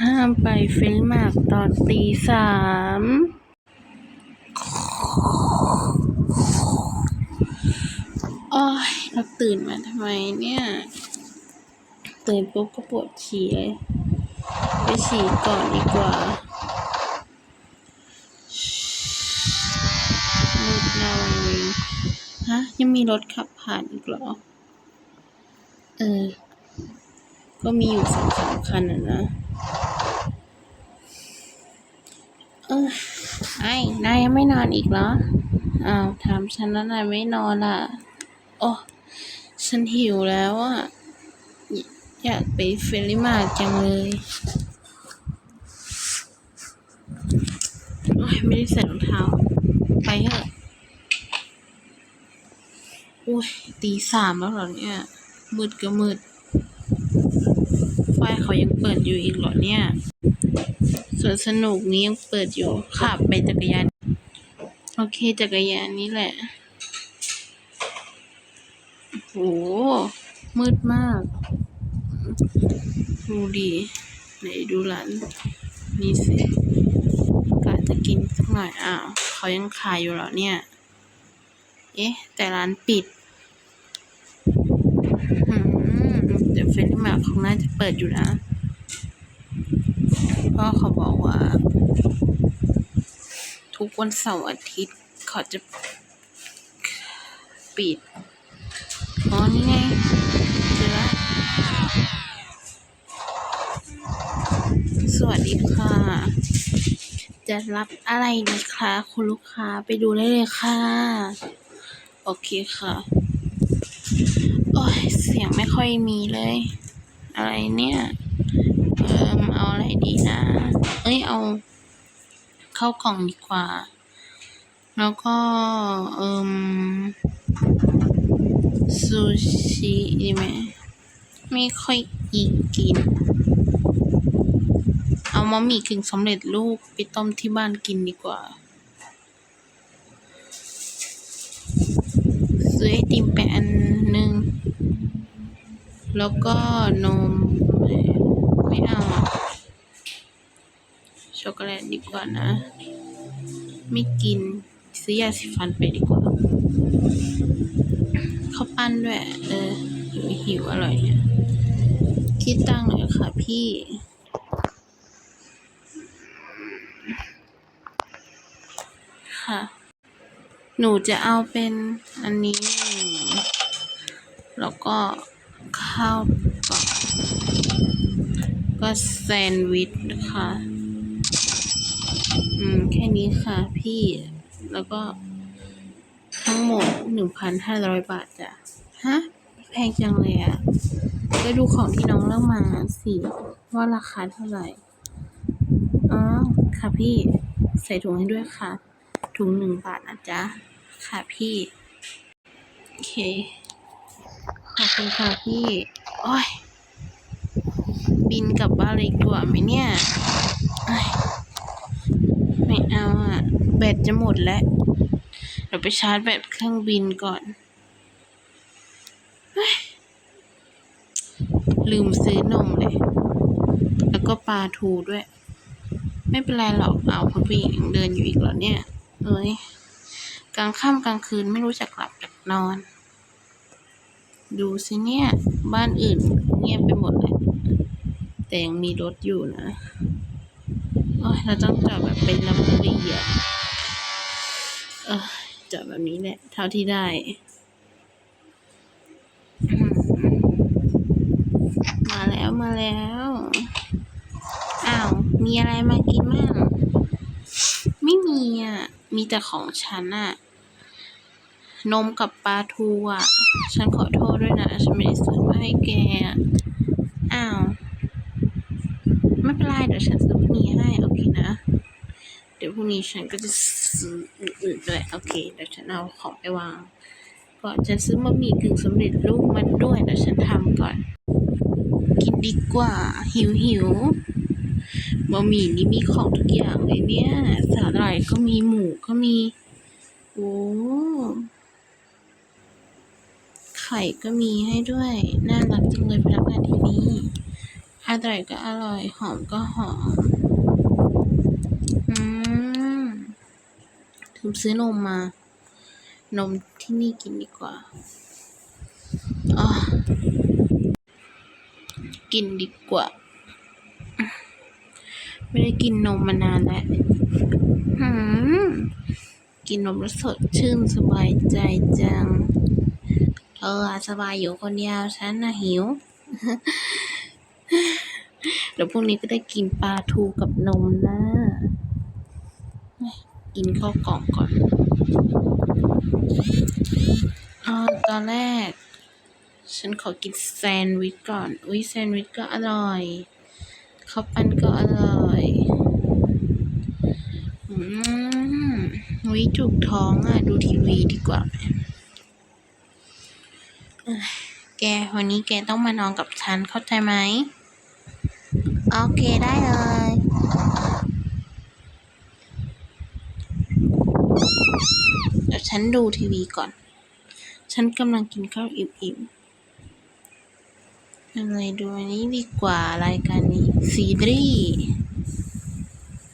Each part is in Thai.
ห้ามไปเฟรนด์มากตอนตีสามโอ้ยเราตื่นมาทำไมเนี่ย ตื่นปุ๊บก็ปวดฉี่เลยไปฉี่ก่อนดีกว่ามืดหน้าวังเวงฮะ ยังมีรถขับผ่านอีกเหรอ เออ ก็มีอยู่สองสามคันอะนะ เออไอ้นายยังไม่นอนอีกเหรอ อ้าวถามฉันแล้วนายไม่นอนล่ะ โอ้ฉันหิวแล้วอะ อยากไปเฟรนลิมาจังเลยโอ้ยไม่ได้ใส่รองเท้า ไปเถอะโอ้ยตีสามแล้วเหรอเนี่ย มืดก็มืด ไฟเขายังเปิดอยู่อีกเหรอเนี่ยสวนสนุกนี้ยังเปิดอยู่ขับไปจักรยาน โอเคจักรยานนี้แหละ โห มืดมาก ดูดีไหนดูร้านนี่สิกะจะกินสักหน่อยอ้าวเขายังขายอยู่เหรอเนี่ย เอ๊ะ แต่ร้านปิด อืม เฟรนด์มาร์เขาน่าจะเปิดอยู่นะเพราะเขาบอกว่า ทุกวันเสาร์อาทิตย์เขาจะปิด อ๋อ นี่ไงเจอละสวัสดีค่ะ จะรับอะไรดีคะคุณลูกค้าไปดูได้เลยค่ะ โอเคค่ะ เสียงไม่ค่อยมีเลย อะไรเนี่ย เอิมเอาอะไรดีนะ เอ้ยเอา เข้ากล่องดีกว่า แล้วก็ เอิมซูชิดีไหมไม่ค่อยอีกกิน เอามะมี่กึ่งสำเร็จรูปไปต้มที่บ้านกินดีกว่า ซื้อไอติมไปอันหนึ่ง แล้วก็นม ไม่เอาช็อกโกแลตดีกว่านะ ไม่กิน ซื้อยาสีฟันไปดีกว่าข้าวปั้นด้วย เออหิวหิวอร่อยเนี่ยคิดตังค์หน่อยค่ะพี่ค่ะ หนูจะเอาเป็นอันนี้ แล้วก็ ข้าวกล่องก็แซนด์วิชค่ะ อืม แค่นี้ค่ะพี่ แล้วก็ทั้งหมดหนึ่งพันห้าร้อยบาทจ้ะ ฮะ แพงจังเลยอะ่ะไปดูของที่น้องเลือกมาสิว่าราคาเท่าไหร่ อ๋อ ค่ะพี่ ใส่ถุงให้ด้วยค่ะ ถุงหนึ่งบาทนะจ๊ะ ค่ะพี่ โอเค ขอบคุณค่ะพี่ โอ้ย บินกลับบ้านเลยกว่าไหมเนี่ยเอ้ยไม่เอาอะ แบตจะหมดแล้ว เดี๋ยวไปชาร์จแบตเครื่องบินก่อนเฮ้ยลืมซื้อนมเลย แล้วก็ปลาทูด้วย ไม่เป็นไรหรอก เอาคุณผู้หญิงยังเดินอยู่อีกเหรอเนี่ย เอ้ย กลางค่ำกลางคืนไม่รู้จักหลับจักนอน ดูสิเนี่ย บ้านอื่นเงียบไปหมดเลยแต่ยังมีรถอยู่นะโอ้ยเราต้องจอดแบบเป็นระเบียบเออจอดแบบนี้แหละ เท่าที่ได้มมาแล้วมาแล้ว อ้าว มีอะไรมากินบ้างไม่มีอะ มีแต่ของฉันอะ นมกับปลาทูอะ ฉันขอโทษด้วยนะ ฉันไม่ได้ซื้อมาให้แกอะอ้าว ไม่เป็นไร เดี๋ยวฉันซื้อพรุ่งนี้ให้ โอเคนะ เดี๋ยวพรุ่งนี้ฉันก็จะซื้ออื่นๆด้วย โอเค เดี๋ยวฉันเอาของไปวาง ก่อนฉันซื้อบะหมี่กึ่งสำเร็จรูปมาด้วย เดี๋ยวฉันทำก่อน กินดีกว่า หิวหิวบะหมี่นี่มีของทุกอย่างเลยเนี่ย สาหร่ายก็มีหมูก็มี โอ้ ข่ก็มีให้ด้วย น่ารักจังเลยพนักงานที่นี่อร่อยก็อร่อย หอมก็หอม อืมถึงซื้อนมมา นมที่นี่กินดีกว่าอ๋อกินดีกว่า ไม่ได้กินนมมานานแล้วหืมกินนมแล้วสดชื่นสบายใจ เออ สบายอยู่คนเดียว ฉันน่ะหิว เดี๋ยวพรุ่งนี้ก็ได้กินปลาทูกับนมนะ กินข้าวกล่องก่อนอาตอนแรก ฉันขอกินแซนด์วิชก่อน อุ้ยแซนด์วิชก็อร่อยข้าวปั้นก็อร่อยอืมอุ้ยจุกท้องอะ ดูทีวีดีกว่าไหมเอ้ย แกวันนี้แกต้องมานอนกับฉันเข้าใจไหม โอเคได้เลย เดี๋ยวฉันดูทีวีก่อน ฉันกำลังกินข้าวอิ่มๆอะไรดูอันนี้ดีกว่ารายการนี้ ซีรีส์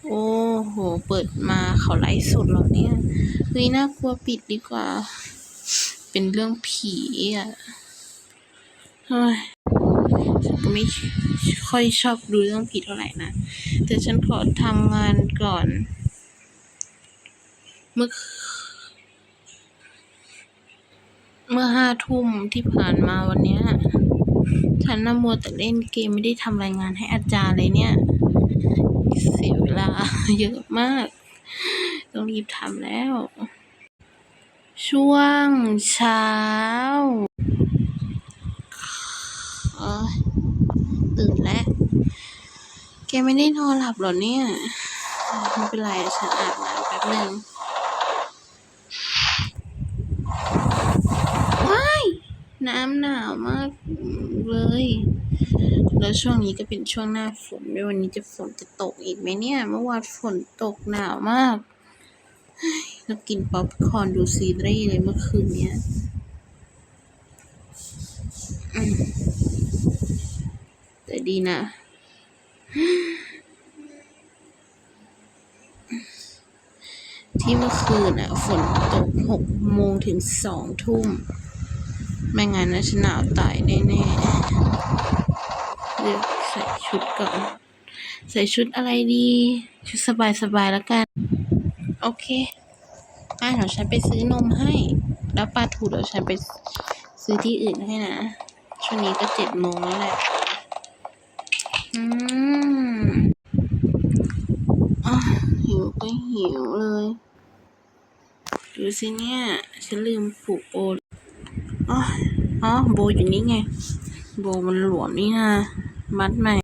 โอ้โห เปิดมาเขาไลฟ์สดเหรอเนี่ยเฮ้ยน่ากลัวปิดดีกว่า เป็นเรื่องผีอะเฮ้ยฉันก็ไม่ค่อยชอบดูเรื่องผีเท่าไหร่นะ แต่ฉันขอทำงานก่อน เมื่อ เมื่อห้าทุ่มที่ผ่านมาวันเนี้ยฉันน่ะมัวแต่เล่นเกมไม่ได้ทำรายงานให้อาจารย์เลยเนี่ย เสียเวลาเยอะมาก ต้องรีบทำแล้ว ช่วงเช้าเอ้ยตื่นแล้ว แกไม่ได้นอนหลับหรอเนี่ย ไม่เป็นไรฉันอาบน้ำแป๊บหนึ่งว้ายน้ำหนาวมากเลย แล้วช่วงนี้ก็เป็นช่วงหน้าฝนด้วยวันนี้จะฝนจะตกอีกไหมเนี่ย เมื่อวานฝนตกหนาวมาก เฮ้ยแล้วกินป๊อปคอร์นดูซีรีส์เลยเมื่อคืนเนี้ยแต่ดีนะ ที่เมื่อคืนอะ ฝนตกหกโมงถึงสองทุ่ม ไม่งั้นนะฉันหนาวตายแน่ๆเลือกใส่ชุดก่อน ใส่ชุดอะไรดี ชุดสบายๆแล้วกัน โอเค อะเดี๋ยวฉันไปซื้อนมให้ แล้วปลาทูเดี๋ยวฉันไปซื้อที่อื่นให้นะ ช่วงนี้ก็เจ็ดโมงแล้วแหละ อืมอะหิวก็หิวเลยดูสิเนี่ย ฉันลืมผูกโบอ๋ออ๋อโบอยู่นี่ไง โบมันหลวมนี่นะมัดใหม่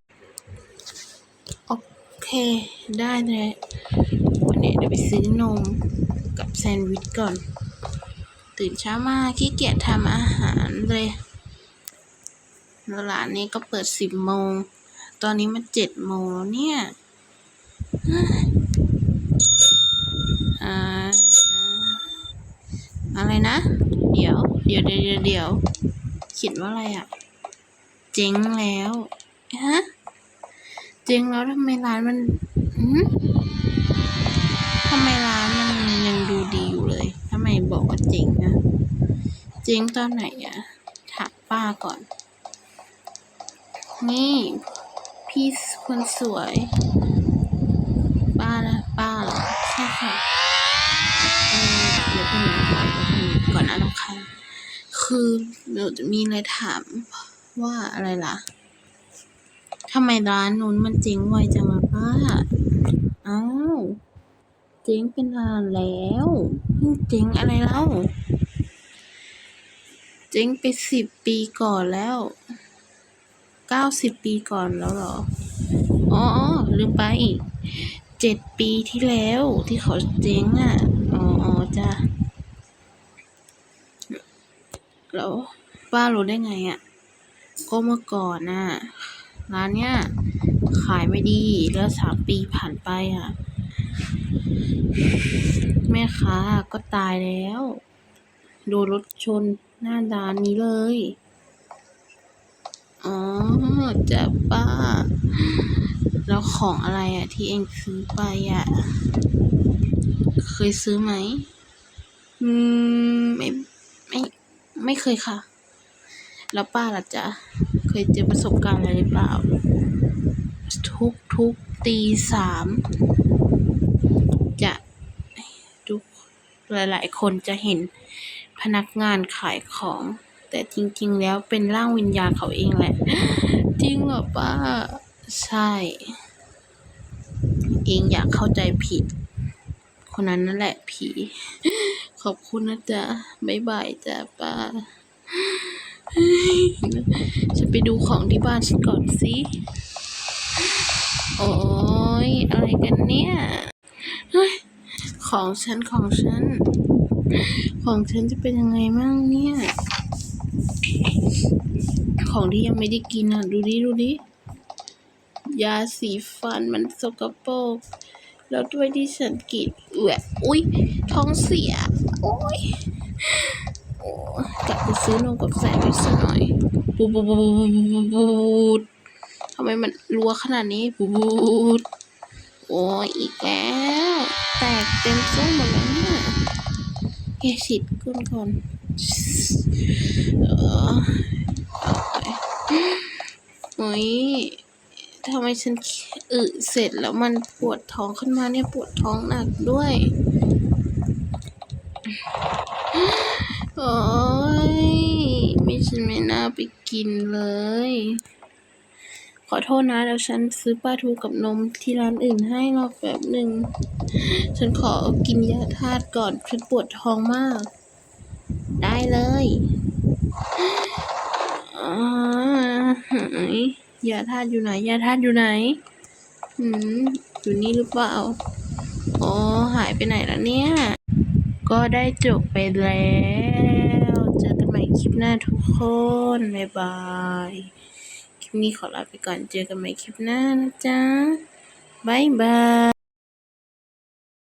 โอเค ได้เลยวันนี้เดี๋ยวไปซื้อนม กับแซนด์วิชก่อน ตื่นเช้ามาขี้เกียจทำอาหารเลยล้วร้านนี้ก็เปิดสิบโมง ตอนนี้มันเจ็ดโมงแล้วเนี่ยอะไรนะ เดี๋ยว เดี๋ยวเดี๋ยวเดี๋ยวเขียนว่าอะไรอะเจ๊งแล้ว ฮะ เจ๊งแล้วทำไมร้านมันอืม เจ๊งตอนไหนอะถามป้าก่อน นี่ พี่คนสวย ป้านะป้าเหรอใช่ค่ะเออเดี๋ยวคุณหนูก่อนก่อนนะน้องคันคือหนูจะมีอะไรถามว่าอะไรล่ะทำไมร้านนู้นมันเจ๊งไวจังอะป้า อ้าว เจ๊งเป็นนานแล้วเพิ่งเจ๊งอะไรเล่า เจ๊งไปสิบปีก่อนแล้วเก้าสิบปีก่อนแล้วเหรอ อ๋อ ลืมไปอีกเจ็ดปีที่แล้วที่เขาเจ๊งอะ อ๋ออ๋อจ้ะแล้วป้ารู้ได้ไงอะ ก็เมื่อก่อนน่ะ ร้านเนี้ยขายไม่ดีแล้วสามปีผ่านไปอะ แม่ค้าก็ตายแล้ว โดนรถชน หน้าร้านนี้เลย อ๋อจ้ะป้า แล้วของอะไรอะที่เองซื้อไปอะเคยซื้อไหม อืม ไม่ ไม่ ไม่เคยค่ะ แล้วป้าล่ะจ๊ะ เคยเจอประสบการณ์อะไรหรือเปล่า ทุกทุกตีสามจะทุกหลาย ๆ คนจะเห็น พนักงานขายของ แต่จริง ๆ แล้วเป็นร่างวิญญาณเขาเองแหละ จริงเหรอป้า ใช่ เองอยากเข้าใจผิด คนนั้นนั่นแหละผี ขอบคุณนะจ๊ะบ๊ายบายจ้ะป้าฉันไปดูของที่บ้านฉันก่อนสิโอ้ยอะไรกันเนี่ย ของฉันของฉัน ของฉันจะเป็นยังไงมั่งเนี่ย ของที่ยังไม่ได้กินอะ ดูดิดูดิยาสีฟันมันสกปรกแล้วด้วยที่ฉันกินเอืออุ้ยท้องเสียโอ้ยกลับไปซื้อนมกับแสงไปซะหน่อยบูบูบูบูบูบูบูทำไมมันรัวขนาดนี้บูบูโอ้ยอีกแล้ว แตกเต็มซุ้มหมดแล้ว เนี่ยแกฉีดก้นก่อนเออเอาไปโอ้ยทำไมฉันอึเสร็จแล้วมันปวดท้องขึ้นมาเนี่ยปวดท้องหนักด้วยโอ้ยไม่ฉันไม่น่าไปกินเลย ขอโทษนะเดี๋ยวฉันซื้อปลาทูกับนมที่ร้านอื่นให้รอแป๊บหนึ่ง ฉันขอกินยาธาตุก่อน ฉันปวดท้องมาก ได้เลยอ๋อหายยาธาตุอยู่ไหนยาธาตุอยู่ไหนหืม อยู่นี่หรือเปล่าอ๋อหายไปไหนแล้วเนี่ย ก็ได้จบไปแล้ว เจอกันใหม่คลิปหน้าทุกคน บ๊ายบาย นี้ขอลาไปก่อนเจอกันใหม่คลิปหน้านะจ๊ะบายบาย